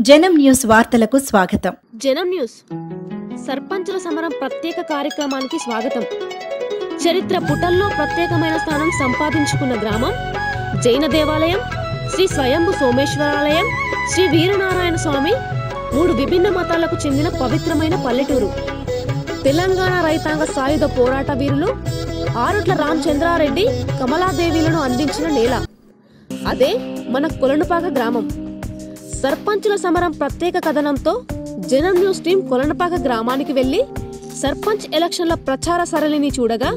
జనం న్యూస్ వార్తలకు స్వాగతం. జనం న్యూస్. సర్పంచుల సమరం ప్రత్యేక కార్యక్రమానికి స్వాగతం. చరిత్ర పుటల్లో ప్రత్యేకమైన స్థానం సంపాదించుకున్న గ్రామం జైన దేవాలయం శ్రీ స్వయంభు సోమేశ్వరాలయం శ్రీ వీరనారాయణ స్వామి మూడు విభిన్న మతాలకు చెందిన పవిత్రమైన పల్లెటూరు. తెలంగాణ రైతాంగ సాయుధ పోరాట వీరులు ఆరుట్ల రామచంద్రారెడ్డి కమలాదేవిలను అందించిన నేల. అదే మన కొలనుపాక గ్రామం. సర్పంచుల సమరం ప్రత్యేక కథనంతో జనం న్యూస్ టీం కొలనపాక గ్రామానికి వెళ్ళి సర్పంచ్ ఎలక్షన్ల ప్రచార సరళిని చూడగా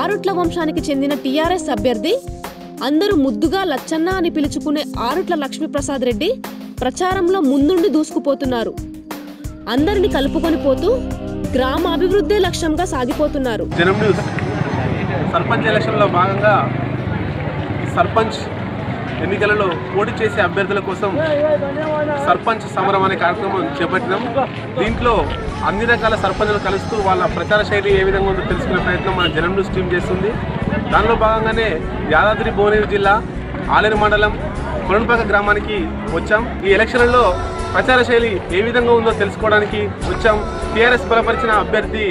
ఆరుట్ల వంశానికి చెందిన టీఆర్ఎస్ అభ్యర్థి అందరూ ముద్దుగా లచ్చన్న అని పిలుచుకునే ఆరుట్ల లక్ష్మీప్రసాద్ రెడ్డి ప్రచారంలో ముందుండి దూసుకుపోతున్నారు. అందరిని కలుపుకొని పోతూ గ్రామ అభివృద్ధి లక్ష్యంగా సాగిపోతున్నారు. సర్పంచ్ ఎలక్షన్లో భాగంగా సర్పంచ్ ఎన్నికలలో పోటీ చేసే అభ్యర్థుల కోసం సర్పంచ్ సమరం అనే కార్యక్రమం చేపట్టినాం. దీంట్లో అన్ని రకాల సర్పంచులు కలుస్తూ వాళ్ళ ప్రచార శైలి ఏ విధంగా ఉందో తెలుసుకునే ప్రయత్నం మన జనం న్యూస్ టీం చేస్తుంది. దానిలో భాగంగానే యాదాద్రి భువనగిరి జిల్లా ఆలేరు మండలం కొరణపాక గ్రామానికి వచ్చాం. ఈ ఎలక్షన్లలో ప్రచార శైలి ఏ విధంగా ఉందో తెలుసుకోవడానికి వచ్చాం. టీఆర్ఎస్ బలపరిచిన అభ్యర్థి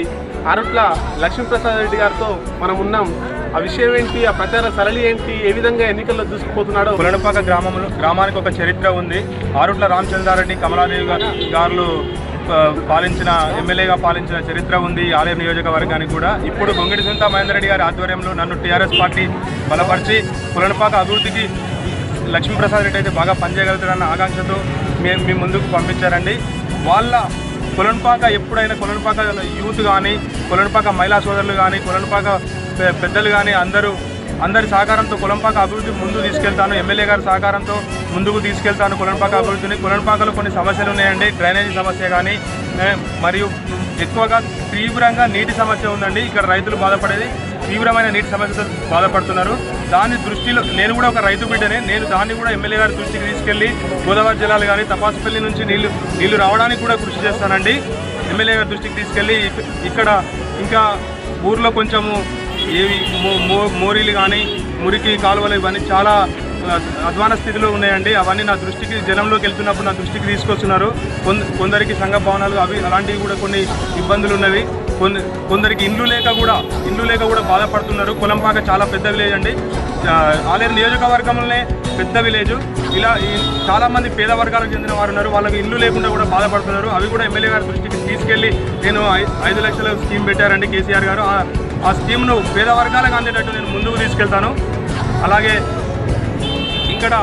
అరుట్ల లక్ష్మీప్రసాద్ రెడ్డి గారితో మనం ఉన్నాం. ఆ విషయం ఏంటి? ఆ ప్రచార సరళి ఏంటి? ఏ విధంగా ఎన్నికల్లో దూసుకుపోతున్నాడో? పులనపాక గ్రామంలో గ్రామానికి ఒక చరిత్ర ఉంది. ఆరుట్ల రామచంద్రారెడ్డి కమలాదేవి గారు పాలించిన ఎమ్మెల్యేగా పాలించిన చరిత్ర ఉంది ఆలయం ఆలయ నియోజకవర్గానికి కూడా. ఇప్పుడు బొంగిడి సుంతా మహేందర్ రెడ్డి గారి ఆధ్వర్యంలో నన్ను టీఆర్ఎస్ పార్టీ బలపరిచి పులనపాక అభివృద్ధికి లక్ష్మీప్రసాద్ రెడ్డి అయితే బాగా పనిచేయగలుగుతారన్న ఆకాంక్షతో మేము మీ ముందుకు పంపించారండి. వాళ్ళ కొలనుపాక ఎప్పుడైనా కొలనుపాక యూత్ కానీ కొలనుపాక మహిళా సోదరులు కానీ కొలన్పాక పెద్దలు కానీ అందరూ అందరి సహకారంతో కొలంపాక అభివృద్ధి ముందు తీసుకెళ్తాను. ఎమ్మెల్యే గారి సహకారంతో ముందుకు తీసుకెళ్తాను. కొలంపాక అభివృద్ధిని. కొలంపాకలో కొన్ని సమస్యలు ఉన్నాయండి. డ్రైనేజీ సమస్య కానీ మరియు ఎక్కువగా తీవ్రంగా నీటి సమస్య ఉందండి. ఇక్కడ రైతులు బాధపడేది. తీవ్రమైన నీటి సమస్యతో బాధపడుతున్నారు. దాని దృష్టిలో నేను కూడా ఒక రైతు బిడ్డనే. నేను దాన్ని కూడా ఎమ్మెల్యే గారి దృష్టికి తీసుకెళ్ళి గోదావరి జిల్లాలు కానీ తపాసుపల్లి నుంచి నీళ్ళు నీళ్ళు రావడానికి కూడా కృషి చేస్తానండి. ఎమ్మెల్యే గారి దృష్టికి తీసుకెళ్ళి ఇక్కడ ఇంకా ఊర్లో కొంచెము ఏవి మోరీలు కానీ మురికి కాలువలు ఇవన్నీ చాలా అధ్వాన స్థితిలో ఉన్నాయండి. అవన్నీ నా దృష్టికి జనంలోకి వెళ్తున్నప్పుడు నా దృష్టికి తీసుకొస్తున్నారు. కొందరికి సంఘ భవనాలు అవి అలాంటివి కూడా కొన్ని ఇబ్బందులు ఉన్నవి. కొందరికి ఇండ్లు లేక కూడా ఇండ్లు లేక కూడా బాధపడుతున్నారు. కొలంపాక చాలా పెద్ద విలేజ్ అండి. ఆలేరు నియోజకవర్గంలోనే పెద్ద విలేజ్. ఇలా ఈ చాలా పేద వర్గాలకు చెందిన వారు ఉన్నారు. వాళ్ళకి ఇల్లు లేకుండా కూడా బాధపడుతున్నారు. అవి కూడా ఎమ్మెల్యే గారి దృష్టికి తీసుకెళ్ళి నేను ఐదు లక్షల స్కీమ్ పెట్టారండి కేసీఆర్ గారు. ఆ- స్కీమ్ను పేద వర్గాలకు అందేటట్టు నేను ముందుకు తీసుకెళ్తాను. అలాగే ఇక్కడ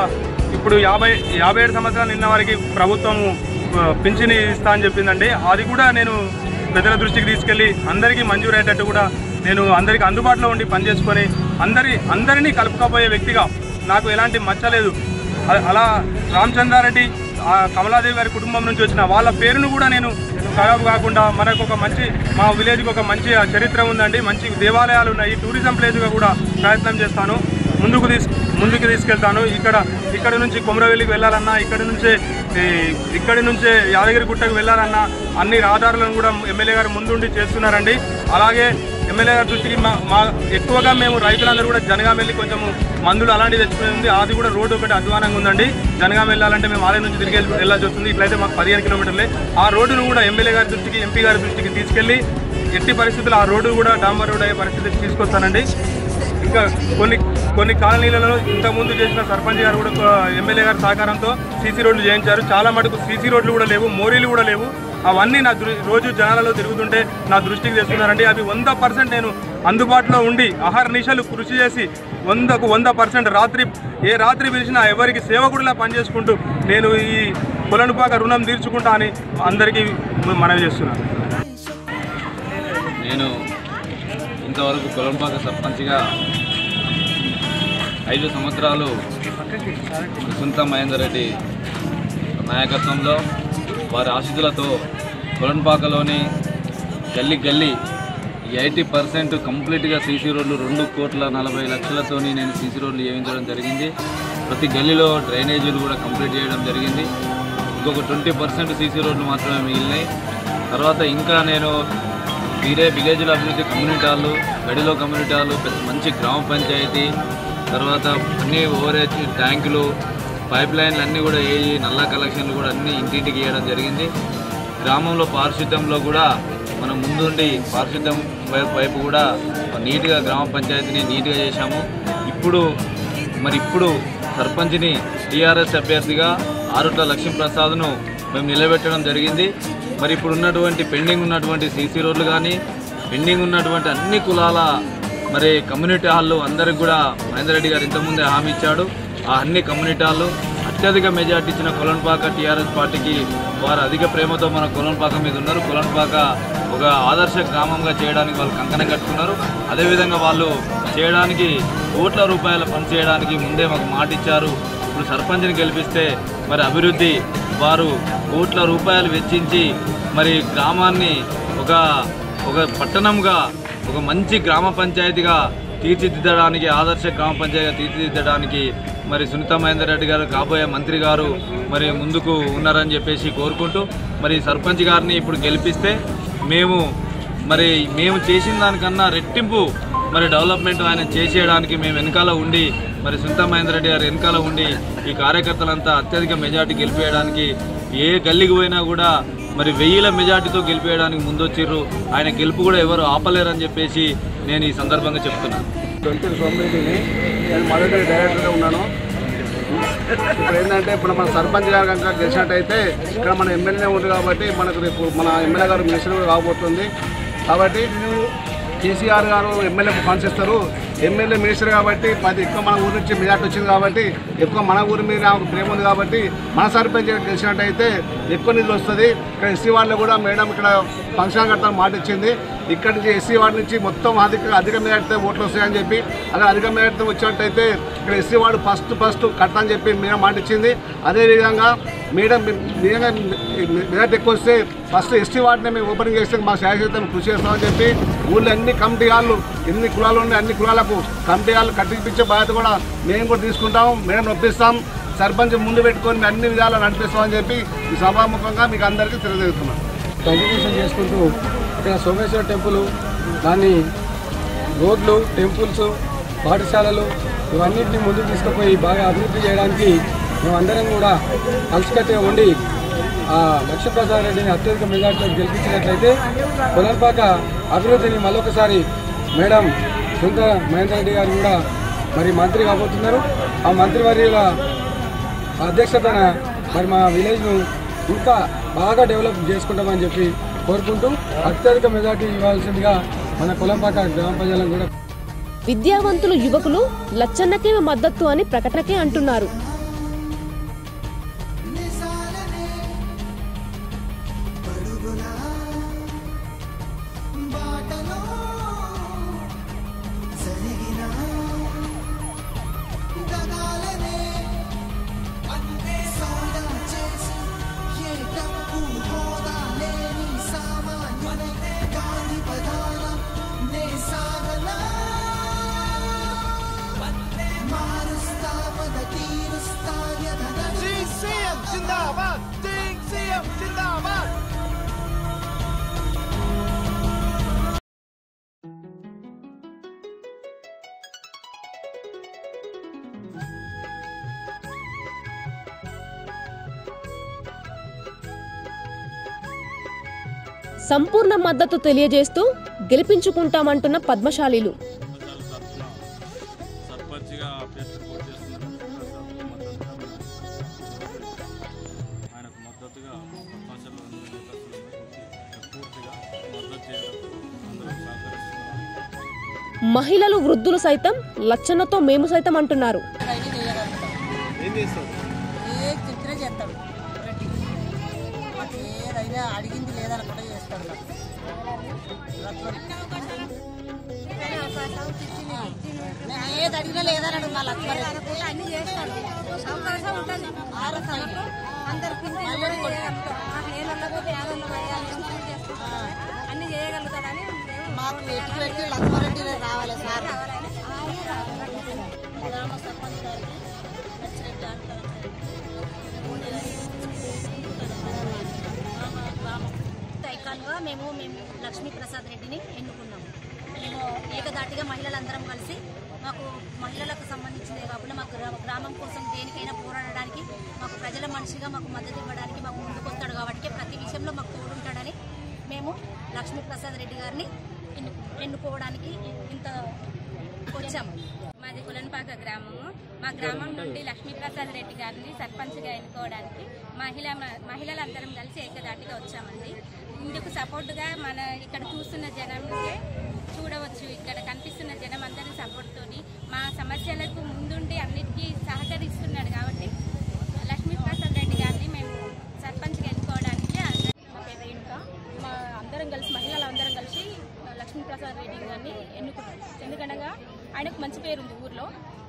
ఇప్పుడు యాభై యాభై ఏడు సంవత్సరాలు నిన్న వారికి ప్రభుత్వం పింఛని ఇస్తా అని చెప్పిందండి. అది కూడా నేను ప్రజల దృష్టికి తీసుకెళ్ళి అందరికీ మంజూరయ్యేటట్టు కూడా నేను అందరికీ అందుబాటులో ఉండి పనిచేసుకొని అందరి అందరినీ కలుపుకోబోయే వ్యక్తిగా నాకు ఎలాంటి మచ్చలేదు అలా రామచంద్రారెడ్డి కమలాదేవి గారి కుటుంబం నుంచి వచ్చిన వాళ్ళ పేరును కూడా నేను ఖరాబు కాకుండా మనకు ఒక మంచి మా విలేజ్కి ఒక మంచి చరిత్ర ఉందండి. మంచి దేవాలయాలు ఉన్నాయి. టూరిజం ప్లేస్గా కూడా ప్రయత్నం చేస్తాను. ముందుకు తీసు ముందుకు తీసుకెళ్తాను. ఇక్కడ ఇక్కడ నుంచి కొమరవెల్లికి వెళ్ళాలన్నా ఇక్కడ నుంచే ఇక్కడి నుంచే యాదగిరి గుట్టకు వెళ్ళాలన్నా అన్ని రహదారులను కూడా ఎమ్మెల్యే గారు ముందుండి చేస్తున్నారండి. అలాగే ఎమ్మెల్యే గారు దృష్టికి మా మా ఎక్కువగా మేము రైతులందరూ కూడా జనగాం వెళ్ళి కొంచెం మందులు అలాంటివి తెచ్చుకుని ఉంది. అది కూడా రోడ్డు ఒకటి అధ్వానంగా ఉందండి. జనగాం వెళ్ళాలంటే మేము ఆలయం నుంచి తిరిగి వెళ్ళాల్సి వస్తుంది. ఇట్లయితే మాకు పదిహేను కిలోమీటర్లే. ఆ రోడ్డును కూడా ఎమ్మెల్యే గారి దృష్టికి ఎంపీ గారి దృష్టికి తీసుకెళ్ళి ఎట్టి పరిస్థితుల్లో ఆ రోడ్డు కూడా డాంబర్ రోడ్ అయ్యే పరిస్థితికి తీసుకొస్తానండి. ఇంకా కొన్ని కొన్ని కాలనీలలో ఇంతకుముందు చేసిన సర్పంచ్ గారు కూడా ఎమ్మెల్యే గారి సహకారంతో సీసీ రోడ్లు చేయించారు. చాలా మటుకు సీసీ రోడ్లు కూడా లేవు మోరీలు కూడా లేవు. అవన్నీ నా రోజు జనాలలో తిరుగుతుంటే నా దృష్టికి తెస్తున్నారండి. అవి వంద పర్సెంట్ నేను అందుబాటులో ఉండి ఆహార నిశలు కృషి చేసి వందకు వంద పర్సెంట్ రాత్రి ఏ రాత్రి పిలిచినా ఎవరికి సేవకుడిలా పనిచేసుకుంటూ నేను ఈ పొలనుపాక రుణం తీర్చుకుంటా అని అందరికీ మనవి చేస్తున్నాను. నేను ఇంతవరకు కొలంపాక సర్పంచ్గా ఐదు సంవత్సరాలు సుంత మహేందర్ రెడ్డి నాయకత్వంలో వారి ఆశీతులతో కొలంపాకలోని గల్లీ గల్లీ ఎయిటీ పర్సెంట్ కంప్లీట్గా సీసీ రోడ్లు రెండు కోట్ల నలభై లక్షలతోని నేను సీసీ రోడ్లు వేయించడం జరిగింది. ప్రతి గల్లీలో డ్రైనేజీలు కూడా కంప్లీట్ చేయడం జరిగింది. ఇంకొక ట్వంటీ పర్సెంట్ సీసీ రోడ్లు మాత్రమే మిగిలినాయి. తర్వాత ఇంకా నేను వీరే విలేజ్ల అభివృద్ధి కమ్యూనిటీ హాళ్ళు గడిలో కమ్యూనిటీ హాళ్ళు పెద్ద మంచి గ్రామ పంచాయతీ తర్వాత అన్ని ఓవరేజ్ ట్యాంకులు పైప్ లైన్లు అన్నీ కూడా వేయి నల్లా కలెక్షన్లు కూడా అన్నీ ఇంటింటికి వేయడం జరిగింది. గ్రామంలో పారిశుద్ధ్యంలో కూడా మనం ముందుండి పారిశుద్ధ్యం వైపు కూడా నీట్గా గ్రామ పంచాయతీని నీట్గా చేశాము. ఇప్పుడు మరి ఇప్పుడు సర్పంచ్ని టీఆర్ఎస్ అభ్యర్థిగా ఆరుట్ల లక్ష్మీప్రసాద్ను మేము నిలబెట్టడం జరిగింది. మరి ఇప్పుడు ఉన్నటువంటి పెండింగ్ ఉన్నటువంటి సీసీ రోడ్లు కానీ పెండింగ్ ఉన్నటువంటి అన్ని కులాల మరి కమ్యూనిటీ హాల్లో అందరికి కూడా మహేందర్ రెడ్డి గారు ఇంతకుముందే హామీ ఇచ్చాడు. ఆ అన్ని కమ్యూనిటీ హాళ్ళు అత్యధిక మెజార్టీ ఇచ్చిన కొలన్పాక టీఆర్ఎస్ పార్టీకి వారు అధిక ప్రేమతో మన కొలన్పాక మీద ఉన్నారు. కొలన్పాక ఒక ఆదర్శ గ్రామంగా చేయడానికి వాళ్ళు కంకణం కట్టుకున్నారు. అదేవిధంగా వాళ్ళు చేయడానికి కోట్ల రూపాయల పని చేయడానికి ముందే మాకు మాట ఇచ్చారు. ఇప్పుడు సర్పంచ్ని గెలిపిస్తే మరి అభివృద్ధి వారు కోట్ల రూపాయలు వెచ్చించి మరి గ్రామాన్ని ఒక ఒక పట్టణంగా ఒక మంచి గ్రామ పంచాయతీగా తీర్చిదిద్దడానికి ఆదర్శ గ్రామ పంచాయతీగా తీర్చిదిద్దడానికి మరి సునీత మహేందర్ రెడ్డి గారు కాబోయే మంత్రి గారు మరి ముందుకు ఉన్నారని చెప్పేసి కోరుకుంటూ మరి సర్పంచ్ గారిని ఇప్పుడు గెలిపిస్తే మేము మరి మేము చేసిన దానికన్నా రెట్టింపు మరి డెవలప్మెంట్ ఆయన చేసేయడానికి మేము వెనకాల ఉండి మరి సునీత మహేందర్ రెడ్డి గారు వెనకాల ఉండి ఈ కార్యకర్తలంతా అత్యధిక మెజార్టీ గెలిపేయడానికి ఏ గల్లికి పోయినా కూడా మరి వెయ్యిల మెజార్టీతో గెలిపేయడానికి ముందొచ్చిర్రు. ఆయన గెలుపు కూడా ఎవరు ఆపలేరని చెప్పేసి నేను ఈ సందర్భంగా చెప్తున్నాను. ట్వంటీ సోమిరెడ్డిని నేను మొదటి డైరెక్టర్గా ఉన్నాను. ఇప్పుడు ఏంటంటే ఇప్పుడు మన సర్పంచ్ గారు కనుక గెలిచినట్టయితే ఇక్కడ మన ఎమ్మెల్యే ఉంది కాబట్టి మనకు రేపు మన ఎమ్మెల్యే గారు మినిస్టర్ కూడా రాబోతుంది కాబట్టి కేసీఆర్ గారు ఎమ్మెల్యేకు ఫండ్స్ ఇస్తారు ఎమ్మెల్యే మినిస్టర్ కాబట్టి పది ఎక్కువ మన ఊరి నుంచి మెజార్టీ వచ్చింది కాబట్టి ఎక్కువ మన ఊరి మీద ప్రేమ ఉంది కాబట్టి మన సర్పంచ్ గెలిచినట్టయితే ఎక్కువ నిధులు వస్తుంది. ఇక్కడ ఎస్సీ వాళ్ళు కూడా మేడం ఇక్కడ ఫంక్షన్ కట్టాలని మాట ఇచ్చింది. ఇక్కడ నుంచి ఎస్సీ వార్డు నుంచి మొత్తం అధిక అధిక మెజార్టీతో ఓట్లు వస్తాయని చెప్పి అలా అధిక మెజార్టీతో వచ్చినట్టయితే ఇక్కడ ఎస్సీ వార్డు ఫస్ట్ ఫస్ట్ కట్టని చెప్పి మేడం మాట ఇచ్చింది. అదేవిధంగా మేడం నిజంగా మెజార్టీ ఎక్కువ వస్తే ఫస్ట్ ఎస్టీ వార్డునే మేము ఓపెనింగ్ చేస్తే మా శాశ్వతం కృషి చేస్తామని చెప్పి ఊళ్ళో అన్ని కమిటీ వాళ్ళు ఎన్ని కులాలు ఉన్నాయి అన్ని కులాలకు కమిటీ వాళ్ళు కట్టించే బాధ్యత కూడా మేము కూడా తీసుకుంటాం. మేడం నొప్పిస్తాం సర్పంచ్ ముందు పెట్టుకొని అన్ని విధాలు నడిపిస్తామని చెప్పి ఈ సభాముఖంగా మీకు అందరికీ తెలియజేస్తున్నాం. కంటిన్యూషన్ చేసుకుంటూ ఇక్కడ సోమేశ్వర టెంపుల్ దాన్ని రోడ్లు టెంపుల్స్ పాఠశాలలు ఇవన్నింటినీ ముందుకు తీసుకుపోయి బాగా అభివృద్ధి చేయడానికి మేమందరం కూడా కలిసికట్టుగా ఉండి ఆ లక్ష్మీప్రసాద్ రెడ్డిని అత్యధిక మెజార్టీలో గెలిపించినట్లయితే పునర్పాక అభివృద్ధిని మరొకసారి మేడం సుంత మహేందర్ రెడ్డి గారు కూడా మరి మంత్రి కాబోతున్నారు. ఆ మంత్రివర్యుల అధ్యక్షతన మరి మా విలేజ్ను ఇంకా బాగా డెవలప్ చేసుకుంటామని చెప్పి కోరుకుంటూ అత్యధిక మెజార్టీ ఇవ్వాల్సిందిగా మన కులంపాక గ్రామ ప్రజలను కూడా విద్యావంతులు యువకులు లచ్చన్నకే మద్దతు అని ప్రకటనకే అంటున్నారు. సంపూర్ణ మద్దతు తెలియజేస్తూ గెలిపించుకుంటామంటున్న పద్మశాలీలు. మహిళలు వృద్ధులు సైతం లచ్చన్నతో మేము సైతం అంటున్నారు. ఏది అడిగినా లేదన్నాడు మా లక్ష్మణ్ అన్ని చేస్తాడు అవకాశం ఉంటుంది అన్ని చేయగలుగుతాడని మాకు ఎటు పెట్టి లక్ష్మారెడ్డి రావాలి సార్ గ్రామ సర్పంచ్ గారికి లక్ష్మరెడ్డి మేము మేము లక్ష్మీప్రసాద్ రెడ్డిని ఎన్నుకున్నాము మేము ఏకదాటిగా మహిళలందరం కలిసి మాకు మహిళలకు సంబంధించిందే కాకుండా మాకు గ్రామం కోసం దేనికైనా పోరాడడానికి మాకు ప్రజల మనిషిగా మాకు మద్దతు ఇవ్వడానికి మాకు ముందుకొస్తాడు కాబట్టి ప్రతి విషయంలో మాకు తోడుంటాడని మేము లక్ష్మీప్రసాద్ రెడ్డి గారిని ఎన్ను- ఎన్నుకోవడానికి ఇంత వచ్చాము. మాది కులన్పాక గ్రామము. మా గ్రామం నుండి లక్ష్మీప్రసాద్ రెడ్డి గారిని సర్పంచ్గా ఎన్నుకోవడానికి మహిళ మహిళలందరం కలిసి ఏకదాటిగా వచ్చామండి. ఇందుకు సపోర్టుగా మన ఇక్కడ చూస్తున్న జనంకే చూడవచ్చు. ఇక్కడ కనిపిస్తున్న జనం అందరి సపోర్ట్తో మా సమస్యలకు ముందుండి అన్నిటికీ సహకరిస్తున్నాడు కాబట్టి లక్ష్మీప్రసాద్ రెడ్డి గారిని మేము సర్పంచ్గా ఎన్నుకోవడానికి మా రేణుక. మా అందరం కలిసి మహిళలందరం కలిసి లక్ష్మీప్రసాద్ రెడ్డి గారిని ఎన్నుకున్నాం ఎందుకనగా ఆయనకు మంచి పేరు ఉంది ఊర్లో.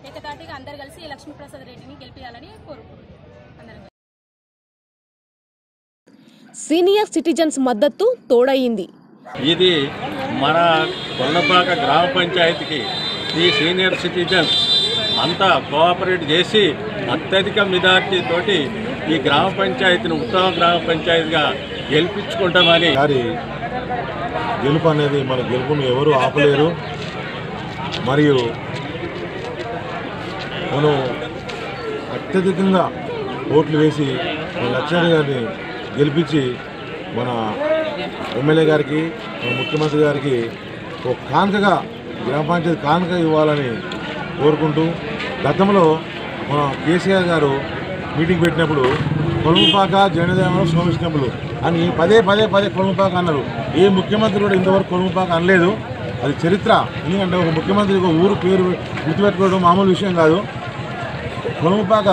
ఏకతాటిగా అందరు కలిసి లక్ష్మీప్రసాద్ రెడ్డిని గెలిపించాలని కోరుకుంటున్నాం. సీనియర్ సిటిజన్స్ మద్దతు తోడయింది. ఇది మన కొల్లపాక గ్రామ పంచాయతీకి ఈ సీనియర్ సిటిజన్స్ అంతా కోఆపరేట్ చేసి అత్యధిక మెజార్టీ తోటి ఈ గ్రామ పంచాయతీని ఉత్తమ గ్రామ పంచాయతీగా గెలిపించుకుంటామని గారి గెలుపు అనేది మన గెలుపును ఎవరు ఆపలేరు. మరియు మనం అత్యధికంగా ఓట్లు వేసి లక్ష్మణ్ గారిని గెలిపించి మన ఎమ్మెల్యే గారికి మన ముఖ్యమంత్రి గారికి ఒక కానుకగా గ్రామ పంచాయతీ కానుక ఇవ్వాలని కోరుకుంటూ గతంలో మన కేసీఆర్ గారు మీటింగ్ పెట్టినప్పుడు కొలుముపాక జనదేవనం సోమిష్ణములు అని పదే పదే పదే కొలుముపాక అన్నారు. ఏ ముఖ్యమంత్రి కూడా ఇంతవరకు కొలుముపాక అనలేదు. అది చరిత్ర. ఎందుకంటే ఒక ముఖ్యమంత్రి ఒక ఊరు పేరు గుర్తుపెట్టుకోవడం మామూలు విషయం కాదు. కొలుముపాక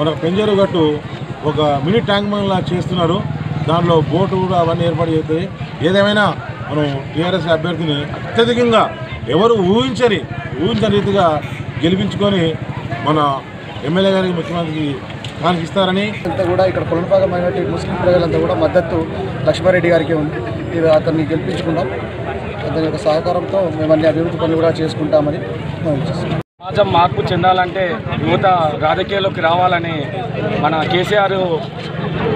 మన పెంజేరు గట్టు ఒక మినీ ట్యాంక్ లా చేస్తున్నారు. దాంట్లో బోటు కూడా అవన్నీ ఏర్పాటు చేస్తాయి ఏదేమైనా మనం టీఆర్ఎస్ అభ్యర్థిని అత్యధికంగా ఎవరు ఊహించని ఊహించని రీతిగా గెలిపించుకొని మన ఎమ్మెల్యే గారికి ముఖ్యమంత్రికి కానికిస్తారని అంతా కూడా ఇక్కడ కొలనపాక మైనార్టీ ముస్లిం ప్రజలంతా కూడా మద్దతు లక్ష్మారెడ్డి గారికి ఉంది. ఇది అతన్ని గెలిపించుకున్నాం అతని యొక్క సహకారంతో మేము అన్ని అభివృద్ధి పనులు కూడా చేసుకుంటామని మనం సమాజం మార్పు చెందాలంటే యువత రాజకీయాల్లోకి రావాలని మన కేసీఆర్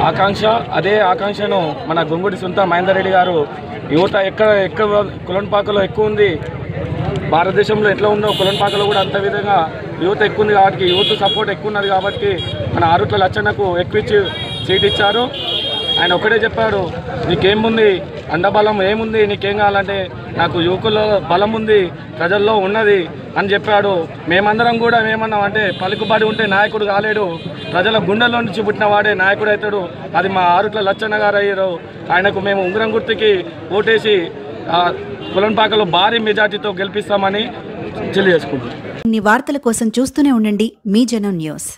ఆకాంక్ష అదే ఆకాంక్షను మన గొంగుడి సొంత మహేందర్ రెడ్డి గారు యువత ఎక్కడ ఎక్కడ కులంపాకలో ఎక్కువ ఉంది భారతదేశంలో ఎట్లా ఉందో కులంపాకలో కూడా అంత విధంగా యువత ఎక్కువ ఉంది కాబట్టి యువత సపోర్ట్ ఎక్కువ ఉన్నది కాబట్టి మన ఆరుట్ల లచ్చన్నకు ఎక్కువ ఇచ్చి సీట్ ఇచ్చారు. ఆయన ఒకటే చెప్పాడు నీకేముంది? అండబలం ఏముంది? నీకేం కావాలంటే నాకు యువకుల బలం ఉంది ప్రజల్లో ఉన్నది అని చెప్పాడు. మేమందరం కూడా ఏమన్నాం అంటే పలుకుబడి ఉంటే నాయకుడు కాలేడు. ప్రజల గుండెల్లో నుంచి పుట్టిన వాడే నాయకుడు అవుతాడు. అది మా ఆరుట్ల లచ్చన్న గారు అయ్యారు. ఆయనకు మేము ఉంగరం గుర్తుకి ఓటేసి కులంపాకలో భారీ మెజార్టీతో గెలిపిస్తామని తెలియజేసుకుంటున్నాం. ఇన్ని వార్తల కోసం చూస్తూనే ఉండండి మీ జనం న్యూస్.